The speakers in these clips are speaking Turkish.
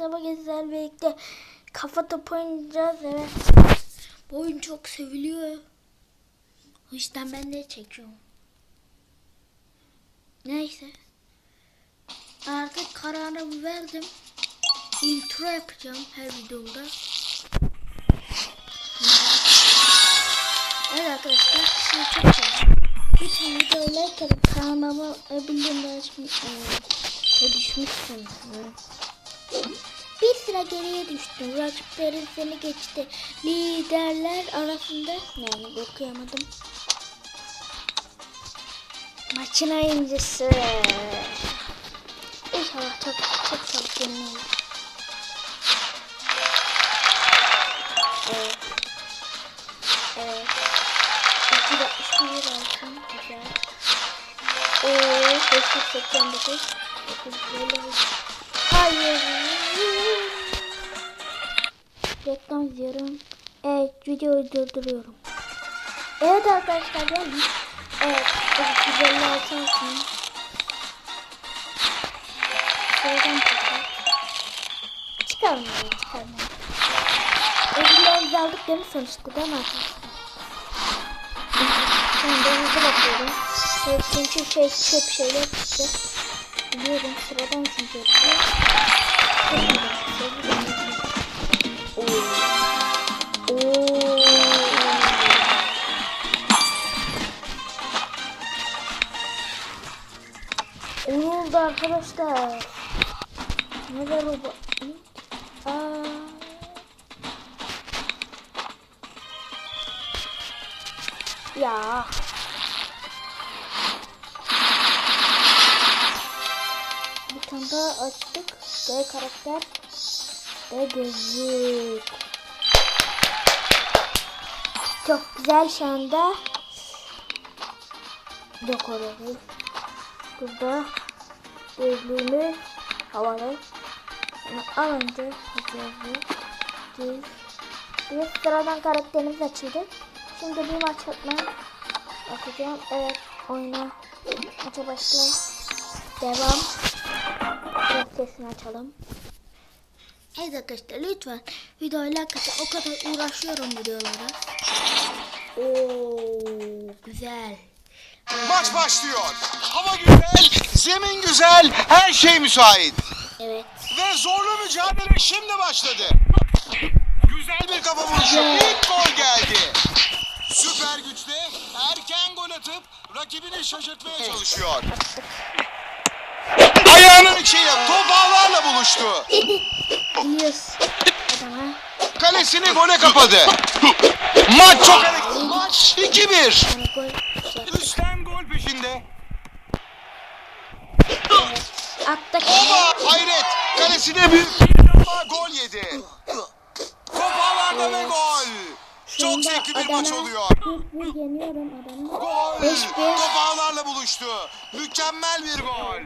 arkadaşlar bugün birlikte kafa topu oynayacağız. Evet. Bu oyun çok seviliyor. O yüzden ben de çekiyorum. Neyse. Artık kararımı verdim. Intro yapacağım her videomda. Evet arkadaşlar sizi çok seviyorum. Videoyu like atıp kanalıma bildirimleri açmayı e, düşmüşsün. Sıra geriye düştün. Rakiplerin seni geçti. Liderler arasında yani okuyamadım. Maçın oyuncusu. İnşallah çok çok çok yenilir. Evet. Evet. 261 altın. Güzel. Ooo 589. Güzel. Hayır. Reklam izliyorum. Evet videoyu durduruyorum. Evet arkadaşlar geldim. Evet. 256 altın. Sıradan çıkar. Çıkarmayın çıkarmayın. Ödüllerimizi aldık değil mi sonuçta değil mi arkadaşlar? Ben de hızlı bakıyorum. Evet, çünkü şey çöp şeyler çıktı. Biliyorum sıradan çünkü. hepsi. Oo. Oo. Ne oldu arkadaşlar? Neler oldu? Aa. Ya. Bir tane daha açtık. D karakter. Ve. Çok güzel şu anda. Orası. Burada gözlüğümü havalı. Sonra alınca. Düz. Bir sıradan karakterimiz açıldı. Şimdi bir maç atma atacağım. Evet oyna. Maça başla. Devam. Sesini açalım. Evet arkadaşlar lütfen videoyu like atın. O kadar uğraşıyorum videolara. Oo güzel. Maç başlıyor. Hava güzel, zemin güzel, her şey müsait. Evet. Ve zorlu mücadele şimdi başladı. Güzel bir kafa vuruşu. İlk gol geldi. Süper güçte erken gol atıp rakibini şaşırtmaya çalışıyor. Ayağının içiyle top ağlarla buluştu. Adama. Kalesini gole kapadı. Maç çok hareketli. Maç 2-1. Yani gol şey. Üstten gol peşinde. Attık. Oba hayret. Kalesine büyük ama gol yedi. Top ağlarda ve gol. Çok zevkli bir maç oluyor. Yeniyorum adamı. Gol. Beş bir. Top ağlarla buluştu. Mükemmel bir gol.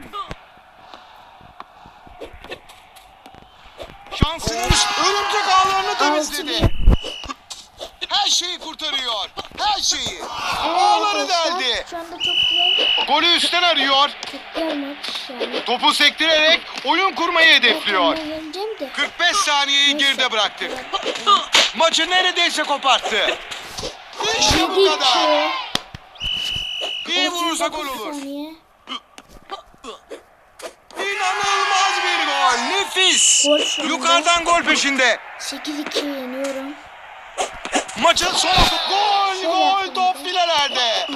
Şansınız örümcek ağlarını temizledi. Her şeyi kurtarıyor. Her şeyi. Ağları deldi. Şu anda çok güzel. Golü üstten arıyor. Çok güzel maç yani. Topu sektirerek oyun kurmayı hedefliyor. Ben yeneceğim de. 45 saniyeyi geride bıraktık. Maçı neredeyse koparttı. İşte bu kadar. İyi vurursa gol 39 olur. İnanılmaz bir gol. Nefis. Gol. Yukarıdan gol peşinde. 8-2 yeniyorum. Maçın son gol gol top filelerde.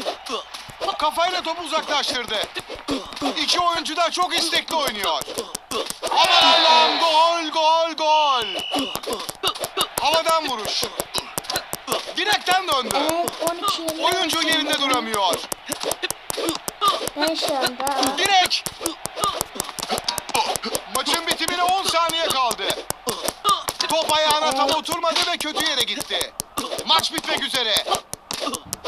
Kafayla topu uzaklaştırdı. İki oyuncu da çok istekli oynuyor. Aman Allah'ım gol gol gol. Havadan vuruş. Direkten döndü. Evet 12 yeniyorum. Oyuncu yerinde duramıyor. Ben şu anda Direk. Maçın bitimine 10 saniye kaldı. Top ayağına tam oturmadı ve kötü yere gitti. Maç bitmek üzere.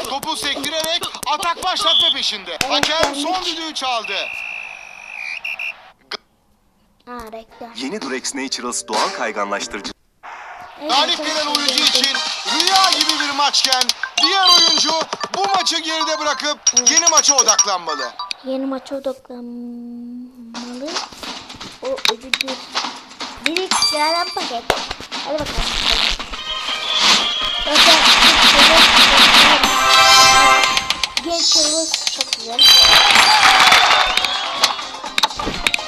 Topu sektirerek atak başlatma peşinde. Hakem son düdüğü çaldı. Yeni Durex Naturals doğal kayganlaştırıcı Galip gelen oyuncu için rüya gibi bir maçken diğer oyuncu bu maçı geride bırakıp yeni maça odaklanmalı. Yeni maça odaklanmalı. O ödül bir Bir sıradan paket. Hadi bakalım. Zaten Genç yıldız çok güzel.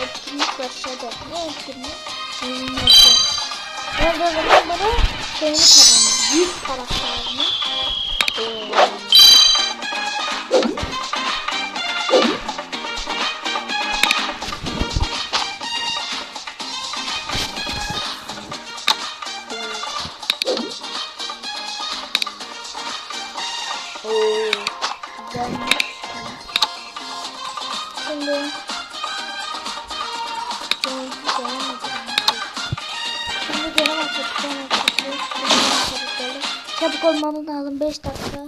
Etkinlik başladı. Ne etkinlik? Bilmiyorum. Ben de zamanları şeyini kazandım. Büyük taraftarını. Ee, Çabuk olmamız lazım 5 dakika.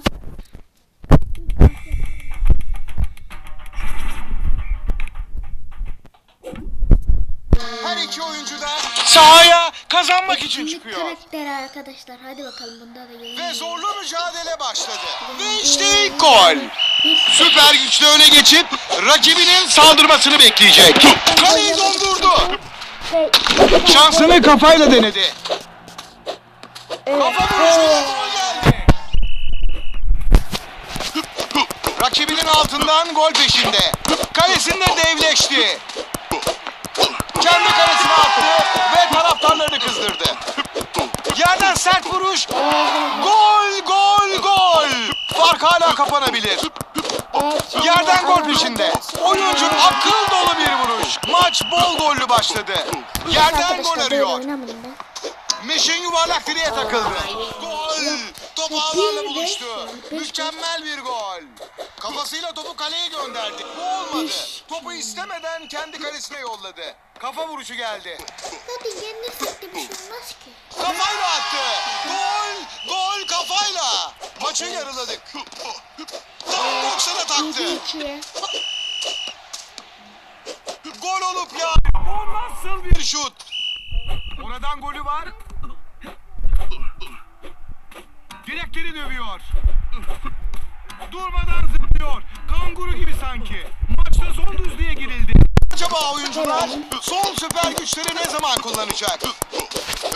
Her iki oyuncu da sahaya kazanmak için çıkıyor. karakteri arkadaşlar. Hadi bakalım bunda da Ve gelin. zorlu mücadele başladı. Ve işte ilk gol. Süper güçlü öne geçip rakibinin saldırmasını bekleyecek. Kaleyi dondurdu. şey. Şansını kafayla denedi. Kafa vuruşuyla Rakibinin altından gol peşinde. Kalesinde devleşti. Kendi kalesine attı ve taraftarlarını kızdırdı. Yerden sert vuruş. Gol, gol, gol. Fark hala kapanabilir. Yerden gol peşinde. Oyuncun akıl dolu bir vuruş. Maç bol gollü başladı. Yerden gol arıyor. Meşin yuvarlak direğe takıldı. Top ağlarla buluştu. Mükemmel bir gol. Kafasıyla topu kaleye gönderdi. Bu olmadı. Topu istemeden kendi kalesine yolladı. Kafa vuruşu geldi. Zaten yenilirsek de bir şey olmaz ki. Kafayla attı. Gol! Gol kafayla. Maçı yarıladık. Tam 90'a taktı. 7-2'ye. Gol olup ya. O nasıl bir şut? Oradan golü var. Direkleri dövüyor. Durmadan zıplıyor. Kanguru gibi sanki. Maçta son düzlüğe girildi. Acaba oyuncular son süper güçleri ne zaman kullanacak?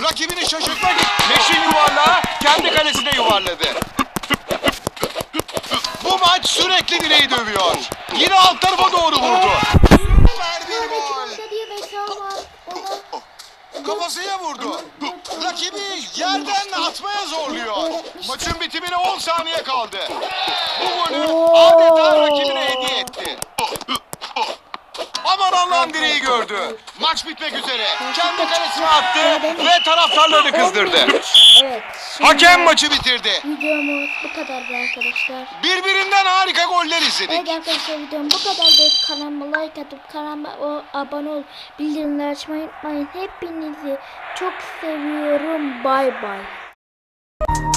Rakibini şaşırtmak Meşin yuvarlağı kendi kalesine yuvarladı. Bu maç sürekli direği dövüyor. Yine alt tarafa doğru atmaya zorluyor. Maçın bitimine 10 saniye kaldı. Bu golü adeta rakibine hediye etti. Aman Allah'ım direği gördü. Maç bitmek üzere. Kendi kalesine attı ve taraftarlarını kızdırdı. Evet. Hakem maçı bitirdi. Videomuz bu kadardı arkadaşlar. Birbirinden harika goller izledik. Evet arkadaşlar videom bu kadardı. Kanalıma like atıp kanalıma o- abone ol. Bildirimleri açmayı unutmayın. Hepinizi çok seviyorum. Bay bay. you